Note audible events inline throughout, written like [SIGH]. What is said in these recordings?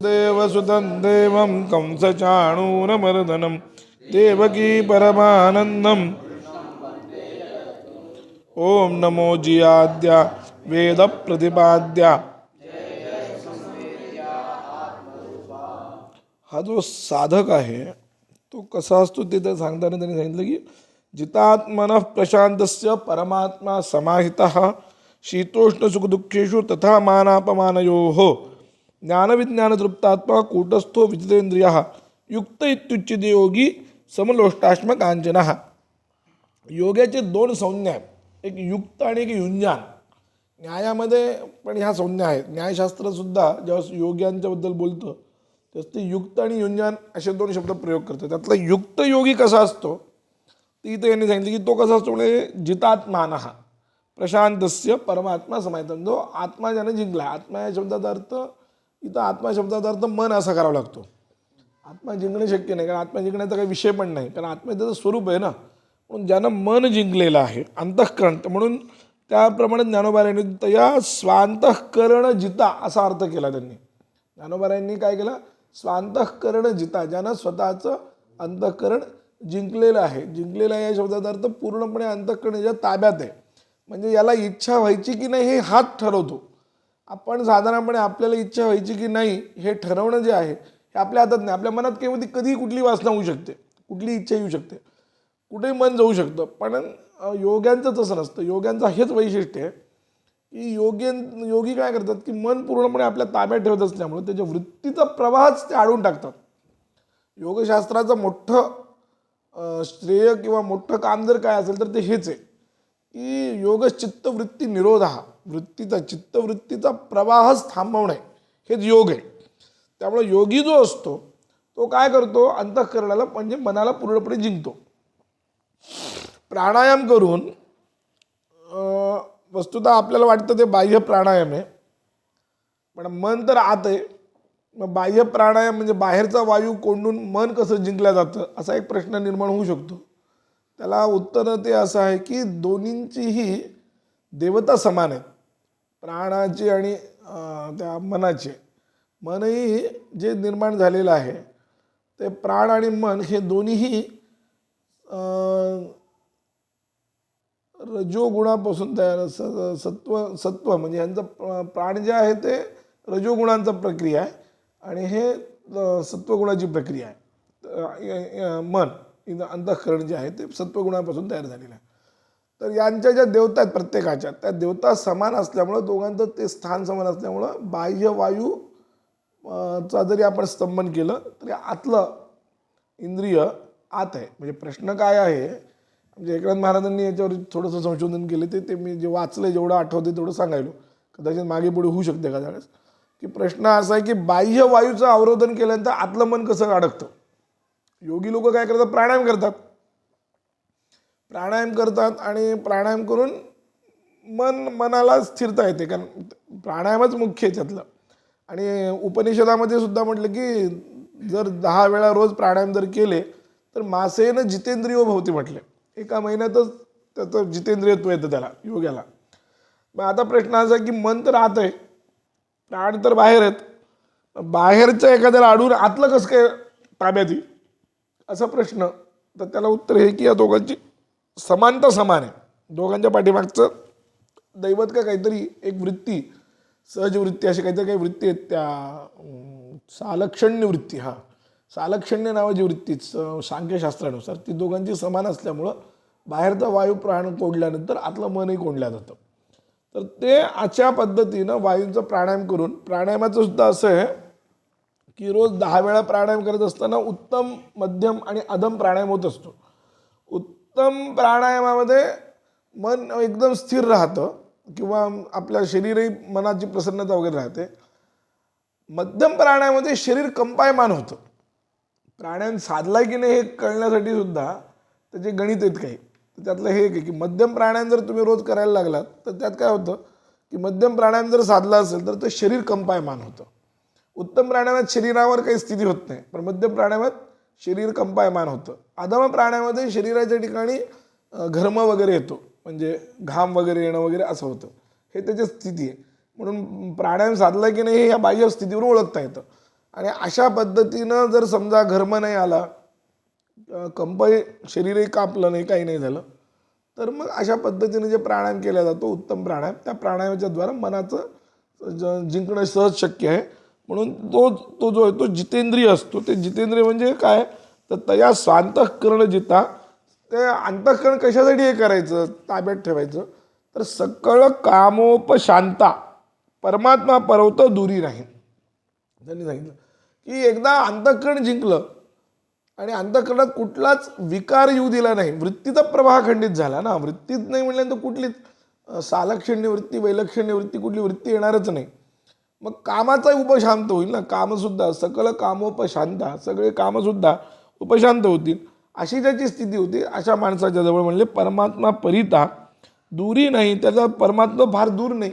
देवसुतं देवं कंसचाणूरमर्दनं देवकी परमानन्दम् ॐ नमो जियाद्या वेदप्रतिपाद्या। हा जो साधक आहे तो कसा असतो ते तर सांगताना त्यांनी सांगितलं की जितात्मन प्रशांतस्य परमात्मा समाहिता शीतोष्ण सुखदुःखेषु तथा मानापमानयो। ज्ञानविज्ञानतृप्तात्मा कूटस्थो विजितेंद्रिय युक्त इत्युच्यते योगी समलोष्टाश्म कांचन योगाचे दोन संज्ञा आहेत. एक युक्त आणि एक युंजान न्यायामध्ये पण ह्या संज्ञा आहेत. न्यायशास्त्रसुद्धा ज्यावेळेस योग्यांच्याबद्दल बोलतं तेव्हा ते युक्त आणि युंजान असे दोन शब्द प्रयोग करतात त्यातला युक्त योगी कसा असतो? ती इथं यांनी सांगितलं की तो कसा असतो म्हणजे जितात्मान. हा प्रशांतस्य परमात्मा समायतम जो आत्मा ज्याने जिंकला. आत्मा या शब्दाचा अर्थ इथं आत्मा शब्दाचा अर्थ मन असा करावा लागतो. आत्मा जिंकणे शक्य नाही कारण आत्मा जिंकण्याचा काही विषय पण नाही. कारण आत्मा त्याचं स्वरूप आहे ना. म्हणून ज्यानं मन जिंकलेलं आहे अंतःकरण तर म्हणून त्याप्रमाणे ज्ञानोबारायांनी तया स्वांतःकरण जिता असा अर्थ केला त्यांनी. ज्ञानोबारायांनी काय केलं? स्वांतःकरण जिता. ज्यानं स्वतःचं अंतःकरण जिंकलेलं आहे. जिंकलेला या शब्दाचा अर्थ पूर्णपणे अंतःकरण याच्या ताब्यात आहे. म्हणजे याला इच्छा व्हायची की नाही हे हात ठरवतो. आपण साधारणपणे आपल्याला इच्छा व्हायची की नाही हे ठरवणं जे आहे हे आपल्या हातात नाही. आपल्या मनात केव्हा कधीही कुठली वासना होऊ शकते. कुठली इच्छा येऊ शकते. कुठेही मन जाऊ शकतं. पण योग्यांचं तसं नसतं. योग्यांचं हेच वैशिष्ट्य आहे की योग्य योगी काय करतात की मन पूर्णपणे आपल्या ताब्यात ठेवत असल्यामुळे त्याच्या वृत्तीचा प्रवाहच ते आडून टाकतात. योगशास्त्राचं मोठं श्रेय किंवा मोठं काम जर काय असेल तर ते हेच आहे की योगचित्तवृत्ती निरोध हा. वृत्तीचा चित्तवृत्तीचा प्रवाहच थांबवणे हेच योग आहे. त्यामुळे योगी जो असतो तो काय करतो? अंतःकरणाला म्हणजे मनाला पूर्णपणे जिंकतो. प्राणायाम करून वस्तुतः आपल्याला वाटतं ते बाह्य प्राणायाम आहे. पण मन तर आत आहे. मग बाह्य प्राणायाम म्हणजे बाहेरचा वायू कोंडून मन कसं जिंकलं जातं असा एक प्रश्न निर्माण होऊ शकतो. त्याला उत्तर ते असं आहे की दोन्हींचीही देवता समान आहेत. प्राणाची आणि त्या मनाची. मनही जे निर्माण झालेलं आहे ते प्राण आणि मन हे दोन्हीही रजोगुणापासून तयार स- सत्व सत्व म्हणजे यांचं प्राण जे आहे ते रजोगुणांचा प्रक्रिया आहे आणि हे सत्वगुणाची प्रक्रिया आहे. मन इथं अंतःकरण जे आहे ते सत्वगुणापासून तयार झालेलं आहे. तर यांच्या ज्या देवता आहेत प्रत्येकाच्या त्या देवता समान असल्यामुळं दोघांचं ते स्थान समान असल्यामुळं बाह्य वायू चा जरी आपण स्तंभन केलं तरी आतलं इंद्रिय आत आहे. म्हणजे प्रश्न काय आहे? म्हणजे एकनाथ महाराजांनी याच्यावर थोडंसं संशोधन केलं ते ते मी जे वाचलं जेवढं आठवते तेवढं सांगायलो. कदाचित मागे पुढे होऊ शकते का त्यावेळेस की प्रश्न असा आहे की बाह्य वायूचं अवरोधन केल्यानंतर आतलं मन कसं अडकतं? योगी लोक काय करतात? प्राणायाम करतात. प्राणायाम करतात आणि प्राणायाम करून मन मनाला स्थिरता येते. कारण प्राणायामच मुख्य आहे त्यातलं. आणि उपनिषदामध्ये सुद्धा म्हटलं की जर दहा वेळा रोज प्राणायाम जर केले तर मासेनं जितेंद्रिय भवती म्हटले. एका महिन्यातच त्याचं जितेंद्रियत्व येतं त्याला योग्याला. मग आता प्रश्न असा आहे की मन तर आत आहे प्राण तर बाहेर आहेत. बाहेरचं एखाद्याला अडून आतलं कसं काय ताब्यात येईल? असा प्रश्न. तर त्याला उत्तर हे की या दोघांची समानता समान आहे. दोघांच्या पाठीमागचं दैवत का काहीतरी एक वृत्ती सहज वृत्ती अशी काहीतरी काही वृत्ती आहेत त्या सालक्षण्य वृत्ती हा. सालक्षण्य नावाची वृत्ती सांख्यशास्त्रानुसार. ती दोघांची समान असल्यामुळं बाहेरचा वायू प्राण कोंडल्यानंतर आतलं मनही कोंडलं जातं तर ते अशा पद्धतीनं वायूंचा प्राणायाम करून प्राणायामाचं सुद्धा असं आहे की रोज दहा वेळा प्राणायाम करत असताना उत्तम मध्यम आणि अधम प्राणायाम होत असतो. उत्तम प्राणायामामध्ये मन एकदम स्थिर राहतं किंवा आपल्या शरीरही मनाची प्रसन्नता वगैरे राहते. मध्यम प्राणायामामध्ये शरीर कंपायमान होतं. प्राणायाम साधला की नाही हे कळण्यासाठी सुद्धा त्याचे गणित आहेत काही तर त्यातलं हे एक आहे की मध्यम प्राणायाम जर तुम्ही रोज करायला लागलात तर त्यात काय होतं की मध्यम प्राणायाम जर साधला असेल तर ते शरीर कंपायमान होतं. उत्तम प्राणायामात शरीरावर काही स्थिती होत नाही पण मध्यम प्राणायामात शरीर कंपायमान होतं. अधम प्राणायामामध्ये शरीराच्या ठिकाणी घर्म वगैरे येतो. म्हणजे घाम वगैरे येणं वगैरे असं होतं. हे त्याची स्थिती आहे. म्हणून प्राणायाम साधला की नाही हे या बाह्य स्थितीवरून ओळखता येतं. आणि अशा पद्धतीनं जर समजा घर्म नाही आला कंपही शरीरही कापलं नाही काही नाही झालं तर मग अशा पद्धतीने जे प्राणायाम केला जातो उत्तम प्राणायाम त्या प्राणायामाच्या द्वारा मनाचं ज जिंकणं सहज शक्य आहे. म्हणून तो तो जो आहे तो जितेंद्रिय असतो. ते जितेंद्रिय म्हणजे काय? तर तया स्वांतःकरण जिता. ते अंतःकरण कशासाठी हे करायचं? ताब्यात ठेवायचं. तर सकळ कामोपशांता. परमात्मा परवत दुरी नाही. त्यांनी सांगितलं की एकदा अंतःकरण जिंकलं आणि अंतःकरणात कुठलाच विकार येऊ दिला नाही. वृत्तीचा प्रवाह खंडित झाला ना. वृत्तीच नाही म्हटल्यानंतर कुठलीच सालक्षण्य वृत्ती वैलक्षण्य वृत्ती कुठली वृत्ती येणारच नाही. मग कामाचा उपशांत होईल ना. कामसुद्धा सकल कामोपशांता सगळे कामसुद्धा उपशांत होतील. अशी ज्याची स्थिती होती अशा माणसाच्या जवळ म्हणले परमात्मा परिता दूरी नाही त्याचा परमात्मा फार दूर नाही.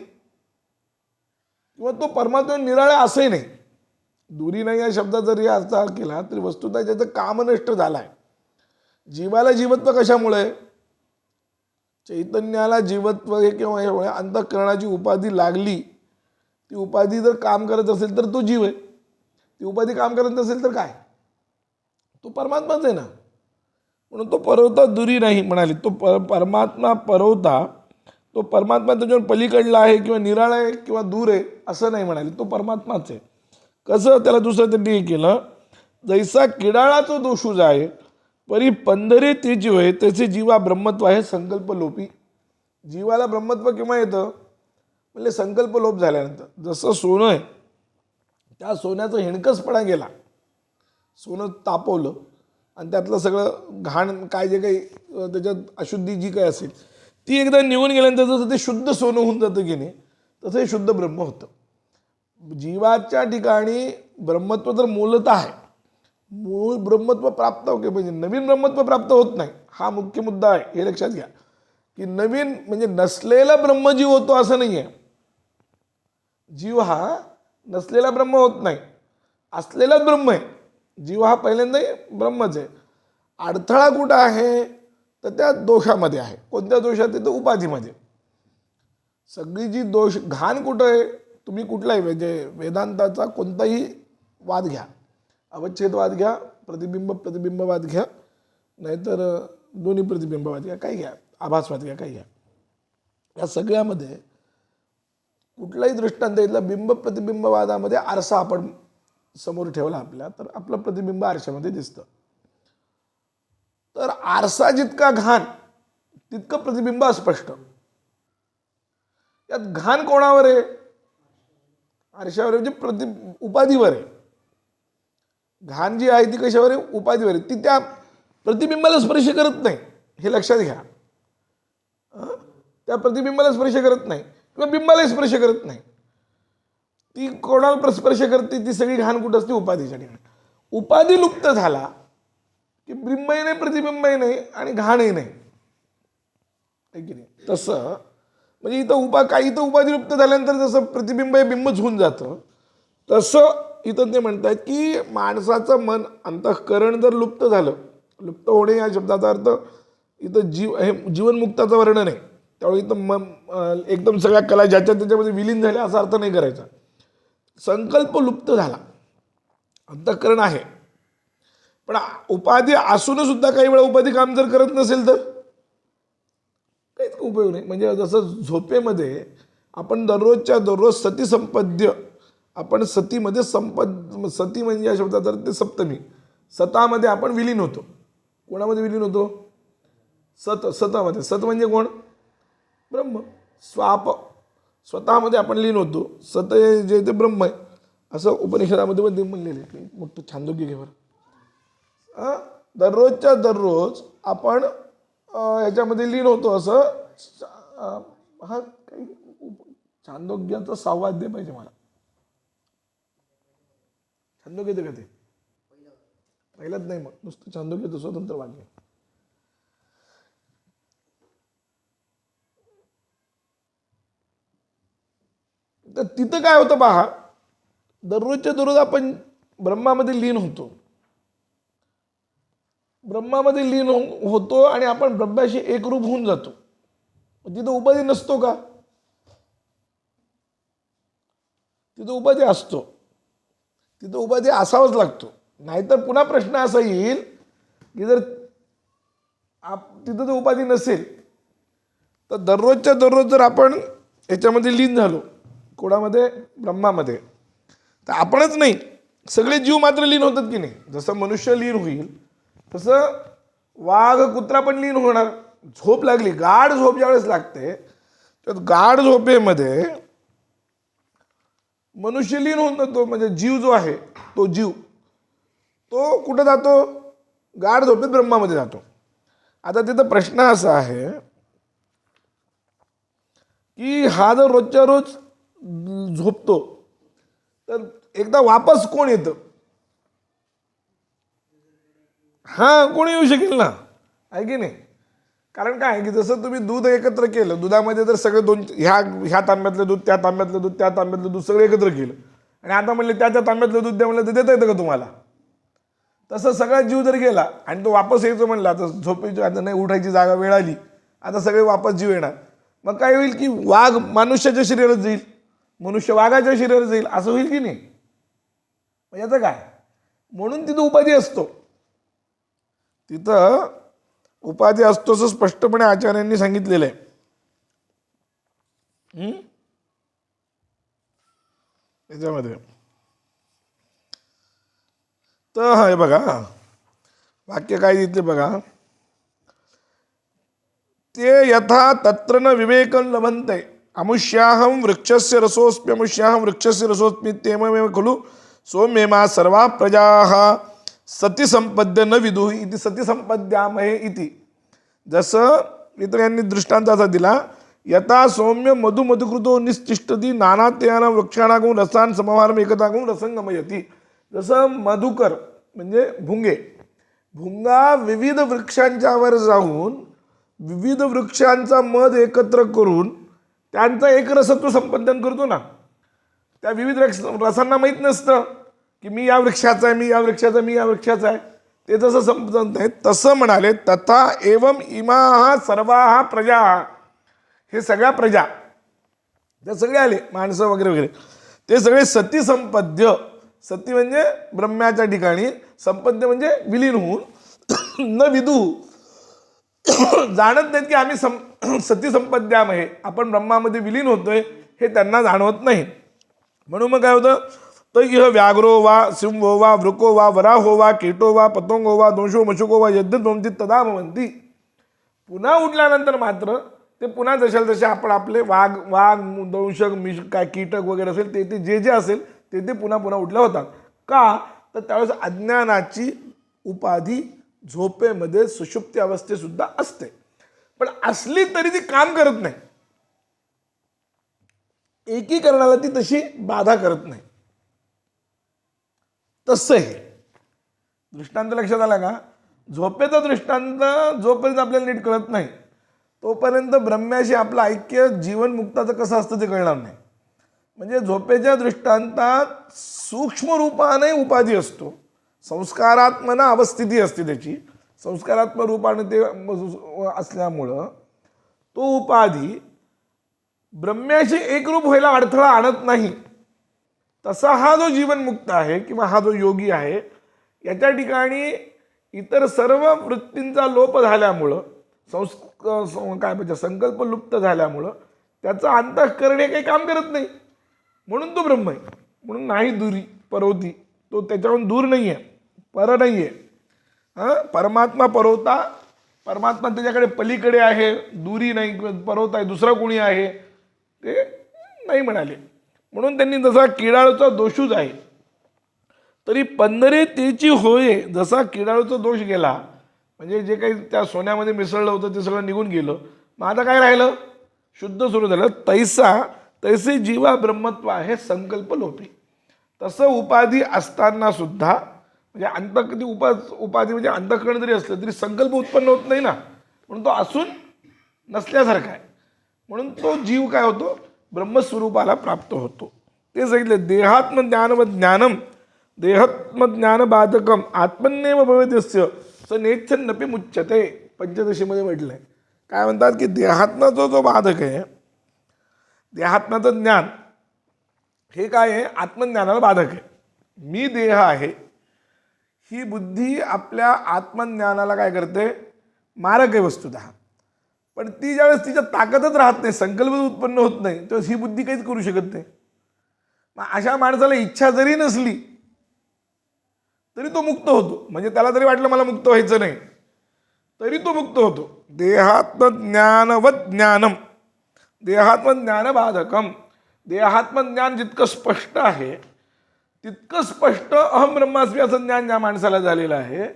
किंवा तो परमात्मा निराळा असंही नाही. दुरी नाही या शब्दाचा जरी अर्थ केला तरी वस्तुतः ज्याचं काम नष्ट झालं आहे जीवाला जीवत्व कशामुळे? चैतन्याला जीवत्व हे किंवा हे अंतःकरणाची उपाधी लागली ती उपाधी जर काम करत असेल तर तो जीव आहे. ती उपाधी काम करत नसेल तर काय? तो परमात्माच आहे ना. म्हणून तो परवता दुरी नाही म्हणाले. तो पर परमात्मा परवता तो परमात्मा त्याच्यावर पलीकडला आहे किंवा निराळा आहे किंवा दूर आहे असं नाही म्हणाले. तो परमात्माच आहे. कसं त्याला दुसरं त्यांनी हे केलं? जैसा तो शूज आहे परी पंधरे ते जीव आहे त्याचे जीवा ब्रह्मत्व आहे संकल्प लोपी जीवाला ब्रह्मत्व केव्हा येतं? म्हणजे संकल्प लोप झाल्यानंतर. जसं सोनं आहे त्या सोन्याचं हिणकसपणा गेला. सोनं तापवलं. आणि त्यातलं सगळं घाण काय जे काही त्याच्यात अशुद्धी जी काही असेल ती एकदा निघून गेल्यानंतर जसं ते शुद्ध सोनं होऊन जातं की नाही तसं हे शुद्ध ब्रह्म होतं. जीवाच्या ठिकाणी ब्रह्मत्व तर मूलत आहे. मूळ ब्रह्मत्व प्राप्त होते म्हणजे नवीन ब्रह्मत्व प्राप्त होत नाही. हा मुख्य मुद्दा आहे. हे लक्षात घ्या. की नवीन म्हणजे नसलेला ब्रह्मजीव होतो असं नाही आहे जीव हा नसलेला ब्रह्म होत नाही. असलेलाच ब्रह्म आहे. जीव हा पहिल्यांदा ब्रह्मच आहे. अडथळा कुठं आहे? तर त्या दोषामध्ये आहे. कोणत्या दोषात आहे? तर उपाधीमध्ये. सगळी जी दोष घाण कुठं आहे? तुम्ही कुठलाही म्हणजे वेदांताचा कोणताही वाद घ्या. अवच्छेदवाद घ्या प्रतिबिंब प्रतिबिंबवाद घ्या नाहीतर दोन्ही प्रतिबिंबवाद घ्या काही घ्या. आभासवाद घ्या काही घ्या. या सगळ्यामध्ये कुठलाही दृष्टांत इथला बिंब प्रतिबिंबवादामध्ये आरसा आपण समोर ठेवला आपल्या तर आपलं प्रतिबिंब आरशामध्ये दिसतं. तर आरसा जितका घाण तितकं प्रतिबिंब अस्पष्ट. यात घाण कोणावर आहे? आरशावर म्हणजे प्रति उपाधीवर आहे. घाण जी आहे ती कशावर आहे? उपाधीवर आहे. ती त्या प्रतिबिंबाला स्पर्श करत नाही हे लक्षात घ्या. त्या प्रतिबिंबाला स्पर्श करत नाही. किंवा बिंबालाही स्पर्श करत नाही. ती कोणाला स्पर्श करते ती सगळी घाण कुठं असते? उपाधीच्या ठिकाणी. उपाधी लुप्त झाला की बिंबही नाही प्रतिबिंबही नाही आणि घाणही नाही. आहे की नाही? तसं म्हणजे इथं उपा काही इथं उपाधी लुप्त झाल्यानंतर जसं प्रतिबिंब हे बिंबच होऊन जातं तसं इथं ते म्हणतात की माणसाचं मन अंतःकरण जर लुप्त झालं लुप्त होणे या शब्दाचा अर्थ इथं जीव हे जीवनमुक्ताचं वर्णन आहे. त्यामुळे एकदम म एकदम सगळ्या कला ज्याच्या त्याच्यामध्ये विलीन झाल्या असा अर्थ नाही करायचा. संकल्प लुप्त झाला. अंतःकरण आहे. पण उपाधी असून सुद्धा काही वेळा उपाधी काम जर करत नसेल तर? काहीच उपयोग नाही. म्हणजे जसं झोपेमध्ये आपण दररोजच्या दररोज सती संपद्य आपण सतीमध्ये संपद सती म्हणजे या शब्दात तर ते सप्तमी. सतामध्ये आपण विलीन होतो. कोणामध्ये विलीन होतो? सत सतामध्ये. सत म्हणजे कोण? ब्रह्म. स्वाप. स्वतःमध्ये आपण लीन होतो. सत जे ते ब्रह्म आहे. असं उपनिषदामध्ये पण ते म्हणलेलं आहे. मोठं छांदोग्य घेवर दररोजच्या दररोज आपण याच्यामध्ये लीन होतो असं हा काही उप- छांदोग्याचा दे पाहिजे मला. छानदोग्य येतं का ते? पहिलाच नाही मग. नुसतं छानदोग्याचं स्वतंत्र वाक्य. तर तिथं काय होतं पहा दररोजच्या दररोज आपण ब्रह्मामध्ये लीन होतो. ब्रह्मामध्ये लीन हो-, होतो आणि आपण ब्रह्माशी एकरूप होऊन जातो. तिथं उपाधी नसतो का? तिथं उपाधी असतो. तिथं उपाधी असावाच लागतो. नाहीतर पुन्हा प्रश्न असा येईल की जर आप तिथं जर उपाधी नसेल तर दररोजच्या दररोज जर आपण याच्यामध्ये लीन झालो कोणामध्ये? ब्रह्मामध्ये. तर आपणच नाही. सगळे जीव मात्र लीन होतात की नाही? जसं मनुष्य लीन होईल तसं वाघ कुत्रा पण लीन होणार. झोप लागली. गाढ झोप ज्यावेळेस लागते तर गाढ झोपेमध्ये मनुष्य लीन होऊन जातो. म्हणजे जीव जो आहे तो जीव तो कुठं जातो? गाढ झोपेत ब्रह्मामध्ये जातो. आता तिथं प्रश्न असा आहे की हा जर रोजच्या रोज झोपतो. तर एकदा वापस कोण येतं? हां कोणी येऊ शकेल ना? आहे की नाही? कारण काय आहे की जसं तुम्ही दूध एकत्र केलं दुधामध्ये जर सगळे दोन ह्या ह्या तांब्यातलं दूध त्या तांब्यातलं दूध त्या तांब्यातलं दूध सगळं एकत्र केलं. आणि आता म्हणले त्या त्या तांब्यातलं दूध द्या म्हणलं तर देता येतं का तुम्हाला? तसं सगळा जीव जर गेला आणि तो वापस यायचो म्हणला आता झोपेची आता नाही उठायची जागा वेळ आली. आता सगळे वापस जीव येणार. मग काय होईल की वाघ मनुष्याच्या शरीरात जाईल. मनुष्य वाघाच्या शरीरात जाईल. असं होईल की नाही? मग याचं काय? म्हणून तिथं उपाधी असतो. तिथं उपाधी असतो असं स्पष्टपणे आचार्यांनी सांगितलेलं आहे. याच्यामध्ये. तर हे बघा. वाक्य काय दिले बघा? ते यथा तत्र न विवेकन लभनते. अमुष्याहं वृक्षस्य रसोऽस्म्यमुष्याहं वृक्षस्य रसोऽस्मित्येवमेव खलु खलु। सोम्येमा सर्वा प्रजाः सतिसंपद्य न विदुः इति सतिसंपद्यामहे इति। जसं इतरांनी दृष्टांत असा दिला यथा सौम्य मधु मधुकृतो निश्चिष्टती नानात्यानं वृक्षाणागून रसान समवारम एकतागून रसंगमयती जसं मधुकर म्हणजे भुंगे। भुंगा विविध वृक्षांच्यावर जाऊन विविध वृक्षांचा मध एकत्र करून त्यांचं एक रसत्व संपादन करतो ना. त्या विविध रक्ष रसांना माहीत नसतं की मी या वृक्षाचा आहे मी या वृक्षाचा आहे, मी या वृक्षाचा आहे. ते जसं समजत नाही तसं म्हणाले तथा एवम इमा सर्वा प्रजा. हे सगळ्या प्रजा त्या सगळे आले माणसं वगैरे वगैरे ते सगळे सती संपद्य. सती म्हणजे ब्रह्म्याच्या ठिकाणी संपद्य म्हणजे विलीन होऊन न विदू. [COUGHS] जाणत नाहीत की आम्ही सं [COUGHS] सती संपद्यामहे आपण ब्रह्मामध्ये विलीन होतोय हे त्यांना जाणवत नाही. म्हणून मग काय होतं तर इह व्याघ्रो वा सिंहो वा वृको वा वराहो वा केटो वा पतंगो वा दोषो मशुको वा यद्यत्वंती तदा भवंती. पुन्हा उठल्यानंतर मात्र ते पुन्हा जशाल जसे आपण आपले वाघ वाघ दंशक मिश काय कीटक वगैरे असेल ते ते जे जे असेल ते ते पुन्हा पुन्हा उठल्या होतात. का? तर त्यावेळेस अज्ञानाची उपाधी झोपेमध्ये सुषुप्ती अवस्थेसुद्धा असते. पण असली तरी ती काम करत नाही. एकीकरणाला ती तशी बाधा करत नाही. तसं हे. दृष्टांत लक्षात आला का? झोपेचा दृष्टांत जोपर्यंत आपल्याला नीट कळत नाही तोपर्यंत ब्रह्म्याशी आपलं ऐक्य जीवनमुक्ताचं कसं असतं ते कळणार नाही. म्हणजे झोपेच्या दृष्टांतात सूक्ष्म रूपाने उपाधी असतो. संस्कारात्मना अवस्थिती असते त्याची. संस्कारात्मक रूपाने ते असल्यामुळं तो उपाधी ब्रह्म्याशी एकरूप व्हायला अडथळा आणत नाही. तसा हा जो जीवनमुक्त आहे किंवा हा जो योगी आहे याच्या ठिकाणी इतर सर्व वृत्तींचा लोप झाल्यामुळं संस् काय म्हणजे संकल्प लुप्त झाल्यामुळं त्याचं अंतःकरण हे काही काम करत नाही. म्हणून तो ब्रह्म आहे. म्हणून नाही दुरी परवती तो त्याच्याहून दूर नाही आहे पर नाही आहे हां? परमात्मा परवता परमात्मा त्याच्याकडे पलीकडे आहे दुरी नाही परवता आहे दुसरा कोणी आहे ते नाही म्हणाले. म्हणून त्यांनी जसा किडाळूचा दोषूच आहे तरी पंधरे तेची होय जसा किडाळूचा दोष गेला म्हणजे जे काही त्या सोन्यामध्ये मिसळलं होतं ते सगळं निघून गेलं. मग आता काय राहिलं? शुद्ध सुरू झालं. तैसा तैसे जीवा ब्रह्मत्व आहे संकल्प लोपी तसं उपाधी असताना सुद्धा म्हणजे अंत कधी उपास उपाधी म्हणजे अंतकरण जरी असलं तरी संकल्प उत्पन्न होत नाही ना. म्हणून तो असून नसल्यासारखा आहे. म्हणून तो जीव काय होतो? ब्रह्मस्वरूपाला प्राप्त होतो. ते सांगितलं देहात्मज्ञान व ज्ञानम देहात्म ज्ञानबाधकम आत्मन्यव भवेदस्य स नेच्छन्नपी मुच्यते. पंचदशीमध्ये म्हटलंय. काय म्हणतात की देहात्माचा जो जो बाधक आहे देहात्म्याचं ज्ञान हे काय आहे? आत्मज्ञानाला बाधक आहे. मी देह आहे ही बुद्धी आपल्या आत्मज्ञानाला काय करते? मारक आहे वस्तुत. पण ती ज्यावेळेस तिच्या ताकदच राहत नाही संकल्प उत्पन्न होत नाही तेव्हा ही बुद्धी काहीच करू शकत नाही. मग अशा माणसाला इच्छा जरी नसली तरी तो मुक्त होतो. म्हणजे त्याला तरी वाटलं मला मुक्त व्हायचं नाही. तरी तो मुक्त होतो. देहात्मज्ञानवत ज्ञानम. देहात्मज्ञानबाधकम. देहात्मज्ञान जितकं स्पष्ट आहे तितकं स्पष्ट अहम ब्रह्मास्मी असं ज्ञान ज्या माणसाला झालेलं आहे.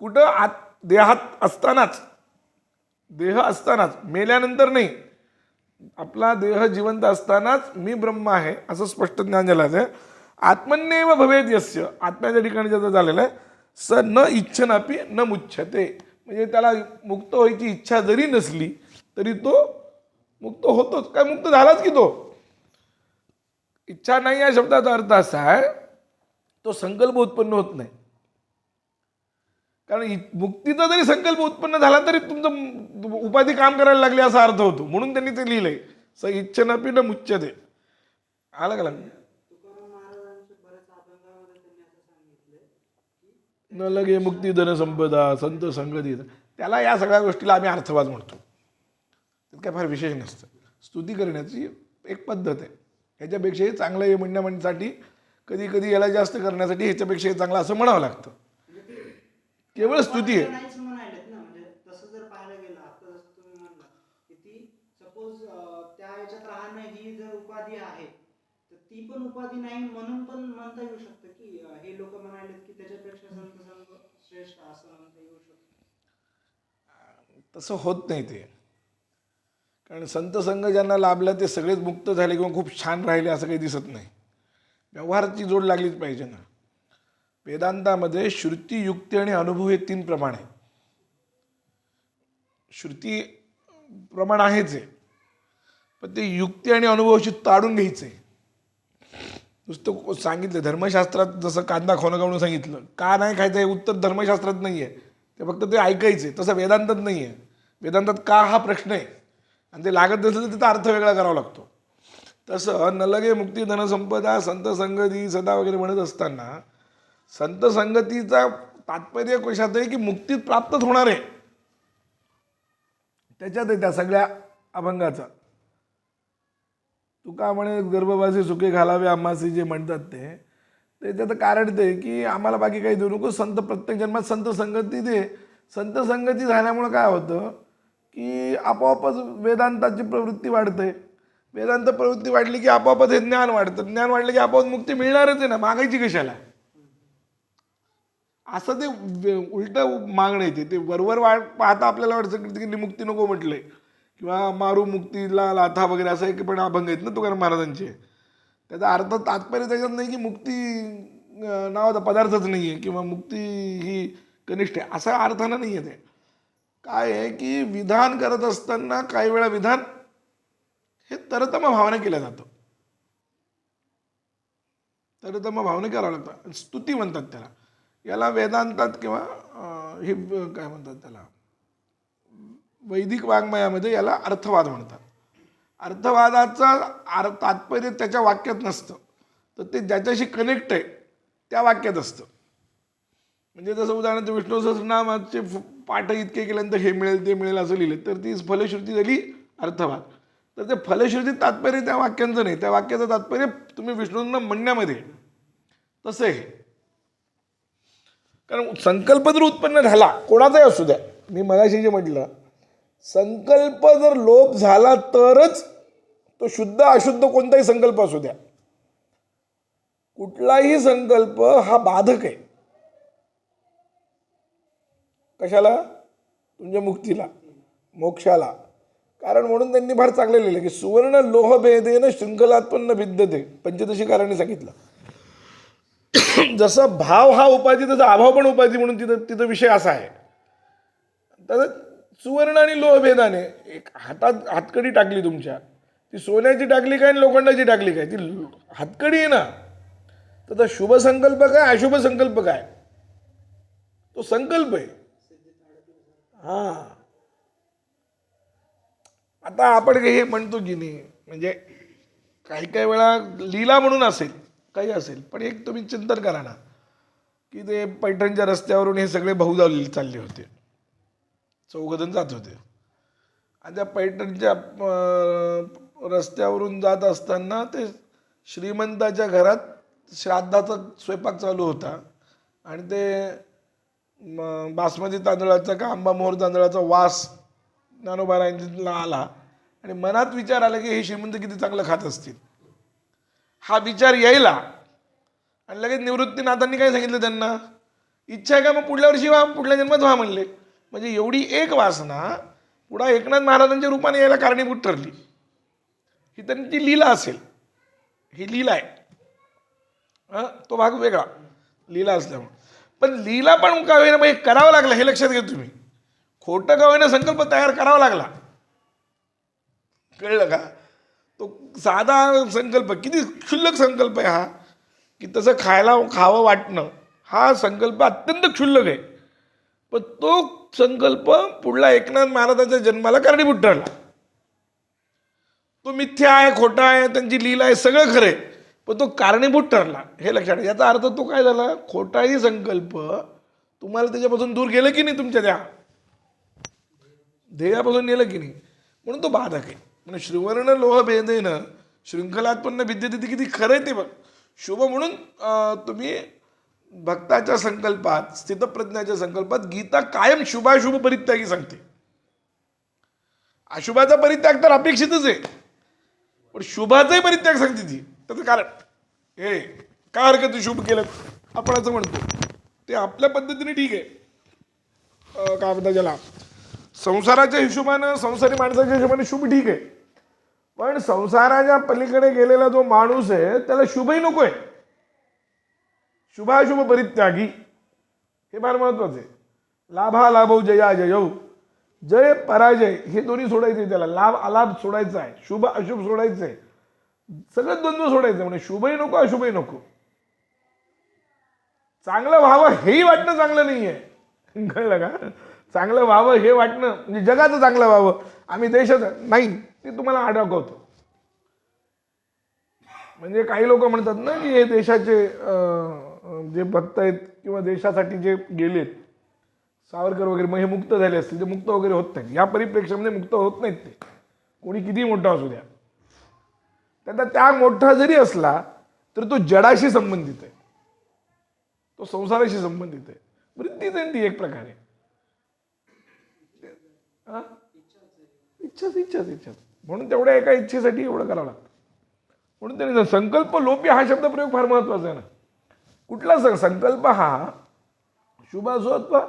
कुठं आत देहात असतानाच देह असतानाच मेल्यानंतर नाही. आपला देह जिवंत असतानाच मी ब्रह्म आहे असं स्पष्ट ज्ञान झालं आहे. आत्मन्यव भवेद यस्य आत्म्याच्या ठिकाणी ज्याचं झालेलं आहे स न इच्छनापी न मुच्छते. म्हणजे त्याला मुक्त व्हायची इच्छा जरी नसली तरी तो मुक्त होतोच. काय मुक्त झालाच की तो? इच्छा नाही या शब्दाचा अर्थ असा आहे तो संकल्प उत्पन्न होत नाही. कारण इ- मुक्तीचा जरी संकल्प उत्पन्न झाला तरी तुमचं उपाधी काम करायला लागली असा अर्थ होतो. म्हणून त्यांनी ते लिहिलंय. स इच्छनापी न मुच्छते आलं का न लगे मुक्ती धन संपदा संत संगती. त्याला या सगळ्या गोष्टीला आम्ही अर्थवाद म्हणतो. त्यात काय फार विशेष नसतं. स्तुती करण्याची एक पद्धत आहे. ह्याच्यापेक्षाही चांगलं हे म्हणण्या म्हणण्यासाठी कधी कधी याला जास्त करण्यासाठी ह्याच्यापेक्षाही चांगलं असं म्हणावं लागतं. केवळ स्तुती आहे. ती सपोज त्या याच्यात राहणं ही जर उपाधी आहे तर ती पण उपाधी नाही म्हणून पण म्हणता येऊ शकतं की हे लोक की त्याच्यापेक्षा संत संघ श्रेष्ठ असं म्हणता येऊ शकतं. तसं होत नाही ते. कारण संत संघ ज्यांना लाभला ते सगळेच मुक्त झाले किंवा खूप छान राहिले असं काही दिसत नाही. व्यवहाराची जोड लागलीच पाहिजे ना. वेदांतामध्ये श्रुती युक्ती आणि अनुभव हे तीन प्रमाण आहे. श्रुती प्रमाण आहेच आहे पण ते युक्ती आणि अनुभवाशी ताडून घ्यायचं. आहे नुसतं सांगितलं धर्मशास्त्रात जसं कांदा खोनगावून सांगितलं. का नाही खायचं हे उत्तर धर्मशास्त्रात नाही आहे ते फक्त ते ऐकायचे. तसं वेदांतात नाही आहे वेदांतात का हा प्रश्न आहे? आणि ते लागत नसलं तर त्याचा अर्थ वेगळा करावा लागतो. तसं नलगे मुक्ती धनसंपदा संत संगती सदा वगैरे म्हणत असताना संत संगतीचा तात्पर्य कशात आहे की मुक्तीत प्राप्तच होणार आहे. त्याच्यात आहे त्या सगळ्या अभंगाचा. तुका म्हणे गर्भवासी सुखे घालावे आम्हासी जे म्हणतात ते. त्याच्यात कारण ते की आम्हाला बाकी काही देऊ नको संत प्रत्येक जन्मात संत संगती दे. संत संगती झाल्यामुळं काय होतं? की आपोआपच वेदांताची प्रवृत्ती वाढते. वेदांत प्रवृत्ती वाढली की आपोआपच हे ज्ञान वाढतं. ज्ञान वाढलं की आपोआप मुक्ती मिळणारच आहे ना मागायची कशाला? असं ते उलट मागणं येते ते वरवर वाट पाहता आपल्याला वाटतं की मुक्ती नको म्हटलंय. किंवा मारू मुक्तीला लाथा वगैरे असं एक पण अभंग आहेत ना तुकाराम महाराजांचे. त्याचा अर्थ तात्पर्य त्याच्यात नाही की मुक्ती नावाचा पदार्थच नाही आहे किंवा मुक्ती ही कनिष्ठ आहे. असा अर्थानं नाही आहे ते. काय आहे की विधान करत असताना काही वेळा विधान हे तरतम भावना केलं जातं. तरतम भावना करावं लागतं. स्तुती म्हणतात त्याला. याला वेदांतात किंवा हे काय म्हणतात त्याला? वैदिक वाङ्मयामध्ये याला अर्थवाद म्हणतात. अर्थवादाचा आर तात्पर्य त्याच्या वाक्यात नसतं. तर ते ज्याच्याशी कनेक्ट आहे त्या वाक्यात असतं. म्हणजे जसं उदाहरणार्थ विष्णू सहस्रनामाचे पाठ इतके केल्यानंतर हे मिळेल ते मिळेल असं लिहिलं. तर ती फलश्रुती झाली अर्थवाद. तर ते फलश्रुती तात्पर्य त्या वाक्यांचं नाही. त्या वाक्याचं तात्पर्य तुम्ही विष्णूंना म्हणण्यामध्ये. तसं. आहे कारण संकल्प जर उत्पन्न झाला कोणाचाही असू द्या. मी मगाशी जे म्हटलं संकल्प जर लोप झाला तरच तो शुद्ध अशुद्ध कोणताही संकल्प असू द्या. कुठलाही संकल्प हा बाधक आहे. कशाला? तुमच्या मुक्तीला मोक्षाला. कारण म्हणून त्यांनी फार चांगलं लिहिलं की सुवर्ण लोहभेदेनं शृंखलात्पन्न भिद्दते पंचदशी कारणे सांगितलं. [COUGHS] जसं भाव हा उपाधी तसा अभाव पण उपाधी म्हणून तिथं तिथं विषय असा आहे. तर सुवर्ण आणि लोहभेदाने एक हातात हातकडी टाकली तुमच्या. ती सोन्याची टाकली काय आणि लोखंडाची टाकली काय? ती हातकडी आहे ना. तर शुभ संकल्प काय? अशुभ संकल्प काय? तो संकल्प आहे. हा. आता आपण हे म्हणतो की नाही म्हणजे काही काही वेळा लीला म्हणून असेल काही असेल पण एक तुम्ही चिंतन करा ना की ते पैठणच्या रस्त्यावरून हे सगळे भाऊ जाऊ चालले होते. चौघजण जात होते. आणि त्या पैठणच्या रस्त्यावरून जात असताना ते श्रीमंताच्या घरात श्राद्धाचा स्वयंपाक चालू होता. आणि ते म, बासमती तांदळाचा का आंबा मोहर तांदळाचा वास ज्ञानोबारायांना आला. आणि मनात विचार आला की हे श्रीमंत किती चांगलं खात असतील. हा विचार यायला. आणि लगेच निवृत्तीनाथांनी काय सांगितलं त्यांना? इच्छा आहे का मग पुढल्या वर्षी व्हा पुढल्या जन्मात व्हा म्हणले. म्हणजे एवढी एक वासना पुढा एकनाथ महाराजांच्या रूपाने यायला कारणीभूत ठरली. ही त्यांची लीला असेल. ही लीला आहे. हं? तो भाग वेगळा. लीला असल्यामुळे. पण लीला पण का होईना? मग हे करावं लागलं हे लक्षात घ्या तुम्ही. खोटं का होईना संकल्प तयार करावा लागला. कळलं का? तो साधा संकल्प किती क्षुल्लक संकल्प आहे हा की तसं खायला खावं वाटणं हा संकल्प अत्यंत क्षुल्लक आहे. पण तो संकल्प पुढला एकनाथ महाराजांच्या जन्माला कारणीभूत ठरला. तो मिथ्या आहे खोटा आहे त्यांची लीला आहे सगळं खरं आहे. पण तो कारणीभूत ठरला. हे लक्षात याचा अर्थ तो काय झाला? खोटाही संकल्प तुम्हाला त्याच्यापासून दूर गेलं की नाही तुमच्या त्या? ध्येयापासून नेलं की नाही? म्हणून तो बाधक आहे. म्हणजे श्रीवर्ण लोह भेदेनं शृंखलात्पन्न भिद्य ते किती खरं आहे ते बघ. शुभ म्हणून तुम्ही भक्ताच्या संकल्पात स्थितप्रज्ञाच्या संकल्पात गीता कायम शुभाशुभ परित्यागी सांगते. अशुभाचा परित्याग तर अपेक्षितच आहे. पण शुभाचाही परित्याग सांगते ती. त्याचं कारण. हे काय हरकत शुभ केलं? आपण असं म्हणतो. ते आपल्या पद्धतीने ठीक आहे. काय म्हणतात ज्याला? संसाराच्या हिशोबानं संसारी माणसाच्या हिशोबाने शुभ ठीक आहे. पण संसाराच्या पलीकडे गेलेला जो माणूस आहे त्याला शुभही नको आहे. शुभाशुभ परित्यागी. हे फार महत्वाचं आहे. लाभा लाभव जया जयौ. जय पराजय. हे दोन्ही सोडायचे त्याला. लाभ अलाभ सोडायचा आहे. शुभ अशुभ सोडायचं आहे सगळं द्वंद्व सोडायचं म्हणजे शुभही नको अशुभही नको. चांगलं व्हावं हेही वाटणं चांगलं नाही आहे कळलं का? चांगलं व्हावं हे वाटणं म्हणजे जगाचं चांगलं व्हावं. आम्ही देशाचं नाही ते तुम्हाला अडकवतो म्हणजे काही लोक म्हणतात ना की हे देशाचे जे भक्त आहेत किंवा देशासाठी जे गेलेत सावरकर वगैरे मग हे मुक्त झाले असतील ते मुक्त वगैरे होत नाहीत. या परिप्रेक्षामध्ये मुक्त होत नाहीत ते. कोणी किती मोठा असू द्या. त्याचा त्या मोठा जरी असला तर तो जडाशी संबंधित आहे. तो संसाराशी संबंधित आहे. वृत्तीच आहे ती एक प्रकारे. इच्छाच इच्छाच इच्छाच. म्हणून तेवढ्या एका इच्छेसाठी एवढं करावं लागतं. म्हणून त्यांनी संकल्प लोपी हा शब्द प्रयोग फार महत्त्वाचा आहे ना. कुठला संकल्प हा शुभ असो अथवा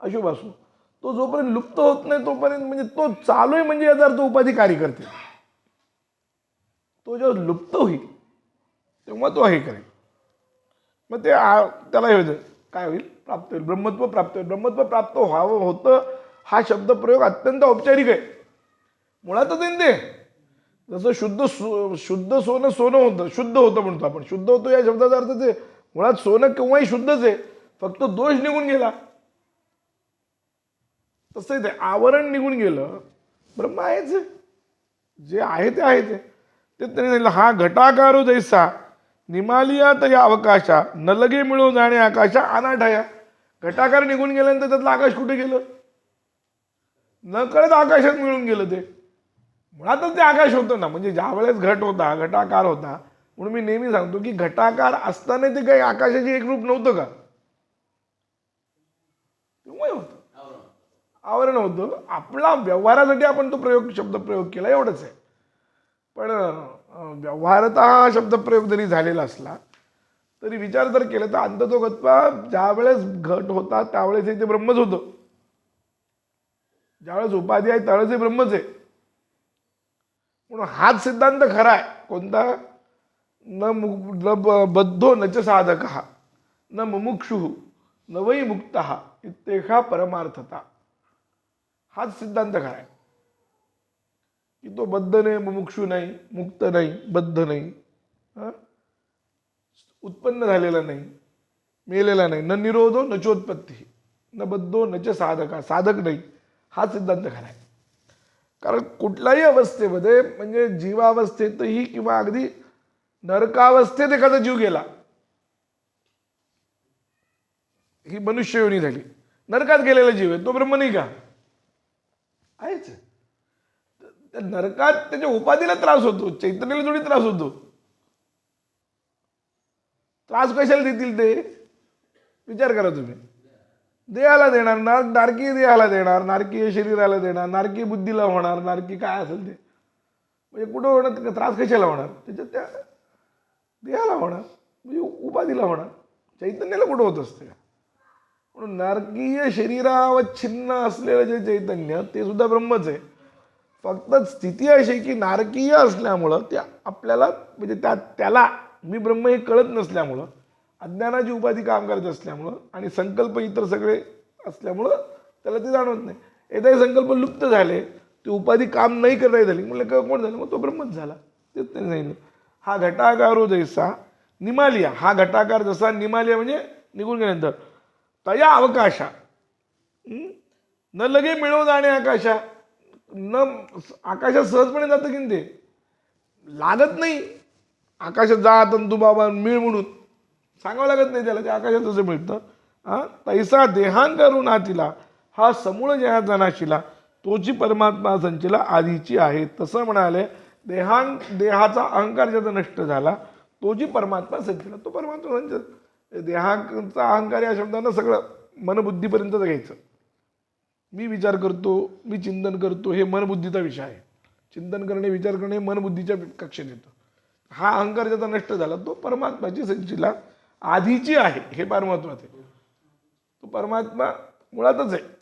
अशुभ असो तो जोपर्यंत लुप्त होत नाही तोपर्यंत म्हणजे तो चालू आहे म्हणजे याचा अर्थ उपाधी कार्य करते. तो जेव्हा लुप्त होईल तेव्हा तो हे करेल. मग ते आ- त्याला हे होतं काय होईल? प्राप्त होईल. ब्रह्मत्व प्राप्त होईल. ब्रह्मत्व प्राप्त व्हावं होतं हा शब्दप्रयोग अत्यंत औपचारिक आहे. मुळातच आहे ते. जसं शुद्ध सो शुद्ध सोनं सोनं होतं शुद्ध होतं म्हणतो आपण. शुद्ध होतो या शब्दाचा अर्थ ते. मुळात सोनं केव्हाही शुद्धच आहे. फक्त दोष निघून गेला. तसं ते. आवरण निघून गेलं. ब्रह्म आहेच. आहे. जे आहे ते आहे ते. ते हा घटाकारो जैसा निमालियात या अवकाशा न लगे मिळू जाणे आकाशा अनाठाया. घटाकार निघून गेल्यानंतर त्यातलं आकाश कुठे गेलं? न कळत आकाशात मिळून गेलं ते. मुळातच ते आकाश होतं ना. म्हणजे ज्यावेळेस घट होता घटाकार होता म्हणून मी नेहमी सांगतो की घटाकार असताना ते काही आकाशाचे एक रूप नव्हतं का? आवरण होतं. आपला व्यवहारासाठी आपण तो प्रयोग शब्द प्रयोग केला एवढंच आहे. पण व्यवहारत हा शब्दप्रयोग जरी झालेला असला तरी विचार जर केला तर अंततोगत्वा ज्यावेळेस घट होता त्यावेळेस हे ते ब्रह्मच होतं. ज्यावेळेस उपाधी आहे त्यावेळेस हे ब्रह्मच आहे. म्हणून हाच सिद्धांत खरा आहे. कोणता? न मु न बद्धो न च साधक न मुमुक्षु न वै मुक्त इत्येका परमार्थता. हाच सिद्धांत खरा आहे. की तो बद्ध नाही मुमुक्षू नाही मुक्त नाही बद्ध नाही. उत्पन्न झालेला नाही मेलेला नाही न निरोधो न चोत्पत्ती न बद्धो न च साधका साधक नाही. हा सिद्धांत खरा आहे. कारण कुठल्याही अवस्थेमध्ये म्हणजे जीवावस्थेतही किंवा अगदी नरकावस्थेत एखादा जीव गेला ही मनुष्य योनी झाली. नरकात गेलेला जीव आहे तो ब्रह्म नाही का? आहेच. त्या नरकात त्याच्या उपाधीला त्रास होतो चैतन्याला थोडी त्रास होतो. त्रास कशाला देतील ते? विचार करा तुम्ही. देहाला देणार नार नारकी देहाला देणार नारकीय शरीराला देणार नारकी बुद्धीला होणार नारकी काय असेल ते. म्हणजे कुठं होणार त्रास कशाला होणार? त्याच्यात त्या देहाला होणार म्हणजे उपाधीला होणार. चैतन्याला कुठं होत असते? म्हणून नारकीय शरीरावर छिन्न असलेलं जे चैतन्य ते सुद्धा ब्रह्मच आहे. फक्त स्थिती अशी की नारकीय असल्यामुळं त्या आपल्याला म्हणजे त्या त्याला मी ब्रह्म हे कळत नसल्यामुळं अज्ञानाची उपाधी काम करत असल्यामुळं आणि संकल्प इतर सगळे असल्यामुळं त्याला ते जाणवत नाही. एकदा हे संकल्प लुप्त झाले ते उपाधी काम नाही करता झाली म्हणलं का कोण झालं? मग तो ब्रह्मच झाला. तेच त्यांनी सांगितलं. हा घटाकारो जैसा निमालिया. हा घटाकार जसा निमालिया म्हणजे निघून गेल्यानंतर. तया अवकाशा. न लगे मिळवून जाणे आकाशा. न आकाशात सहजपणे जातं की ते? लागत नाही. आकाशात जा तंतू बाबा मिळ म्हणून. सांगावं लागत नाही त्याला ते आकाशात जसं मिळतं. हां? तैसा देहांकरून हातीला हा समूळ जयाचा नाशिला तोची परमात्मा संचिला आधीची आहे. तसं म्हणाले देहां देहाचा अहंकार ज्याचा नष्ट झाला तोची परमात्मा संचिला तो परमात्मा संच देहाचा अहंकार या शब्दानं सगळं मनबुद्धीपर्यंत घ्यायचं. मी विचार करतो मी चिंतन करतो हे मनबुद्धीचा विषय आहे. चिंतन करणे विचार करणे मनबुद्धीच्या कक्षेत येतं. हा अहंकार ज्याचा नष्ट झाला तो परमात्माची संचिला आधीची आहे हे फार महत्वाचं आहे. तो परमात्मा मुळातच आहे.